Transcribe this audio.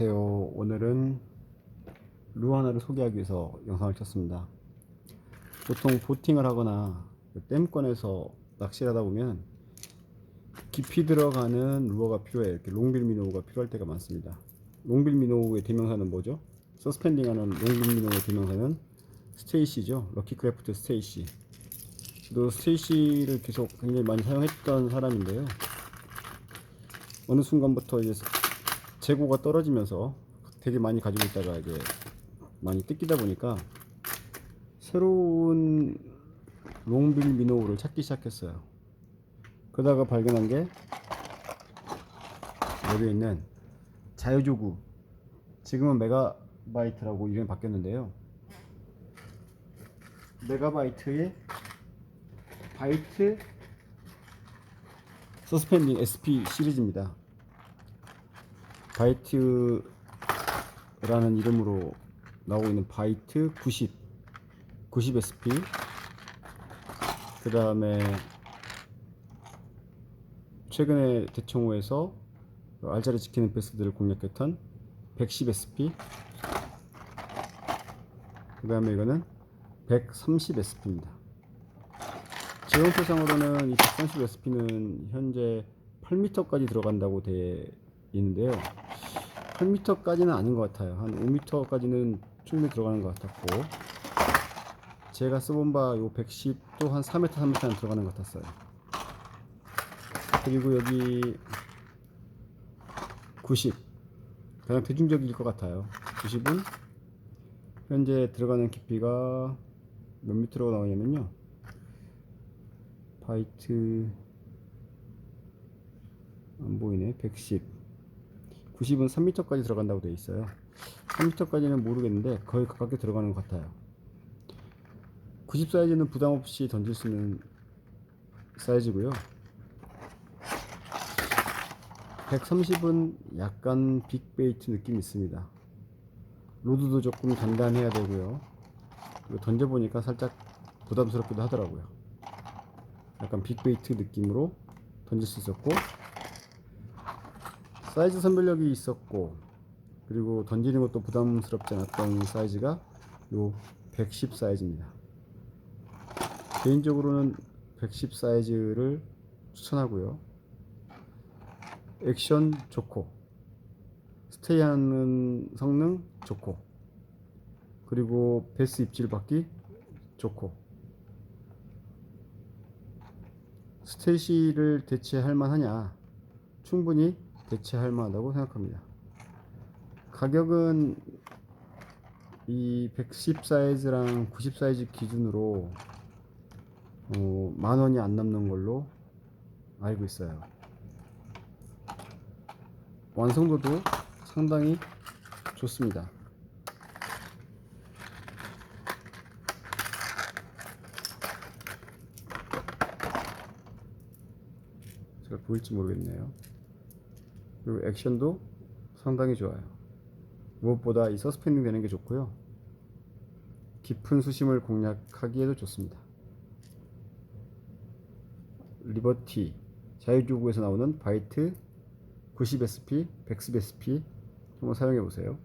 안녕하세요. 오늘은 루 하나를 소개하기 위해서 영상을 켰습니다. 보통 보팅을 하거나 그 댐권에서 낚시를 하다 보면 깊이 들어가는 루어가 필요해요. 이렇게 롱빌 미노우가 필요할 때가 많습니다. 롱빌 미노우의 대명사는 뭐죠? 서스펜딩하는 롱빌 미노우의 대명사는 스테이시죠. 럭키 크래프트 스테이시. 저도 스테이시를 계속 굉장히 많이 사용했던 사람인데요. 어느 순간부터 이제 재고가 떨어지면서 되게 많이 가지고 있다가 이제 많이 뜯기다 보니까 새로운 롱빌 미노우를 찾기 시작했어요. 그러다가 발견한 게 여기 있는 자유조구 지금은 메가바이트라고 이름이 바뀌었는데요. 메가바이트의 바이트 서스펜딩 SP 시리즈입니다. 바이트라는 이름으로 나오고 있는 바이트 90 90 SP 그 다음에 최근에 대청호에서 알짜리 지키는 베스트들을 공략했던 110 SP 그 다음에 이거는 130 SP입니다. 지원표상으로는 이 130 SP는 현재 8m까지 들어간다고 되어 있는데요 8m까지는 아닌 것 같아요. 한 5m까지는 충분히 들어가는 것 같았고 제가 써본 바 요 110도 한 4m, 3m는 들어가는 것 같았어요. 그리고 여기 90 가장 대중적일 것 같아요. 90은 현재 들어가는 깊이가 몇 미터로 나오냐면요. 바이트 안 보이네. 110 90은 3m까지 들어간다고 되어 있어요. 3m까지는 모르겠는데 거의 가깝게 들어가는 것 같아요. 90 사이즈는 부담 없이 던질 수 있는 사이즈고요. 130은 약간 빅베이트 느낌이 있습니다. 로드도 조금 단단해야 되고요. 던져보니까 살짝 부담스럽기도 하더라고요. 약간 빅베이트 느낌으로 던질 수 있었고 사이즈 선별력이 있었고 그리고 던지는 것도 부담스럽지 않았던 사이즈가 요 110 사이즈입니다. 개인적으로는 110 사이즈를 추천하고요. 액션 좋고 스테이하는 성능 좋고 그리고 베스 입질 받기 좋고 스테이시를 대체할 만하냐 충분히 대체할 만하다고 생각합니다. 가격은 이 110 사이즈랑 90 사이즈 기준으로 어, 만 원이 안 남는 걸로 알고 있어요. 완성도도 상당히 좋습니다. 잘 보일지 모르겠네요. 그리고 액션도 상당히 좋아요. 무엇보다 이 서스펜딩 되는 게 좋고요. 깊은 수심을 공략하기에도 좋습니다. 리버티 자유주구에서 나오는 바이트 90SP, 110SP 한번 사용해 보세요.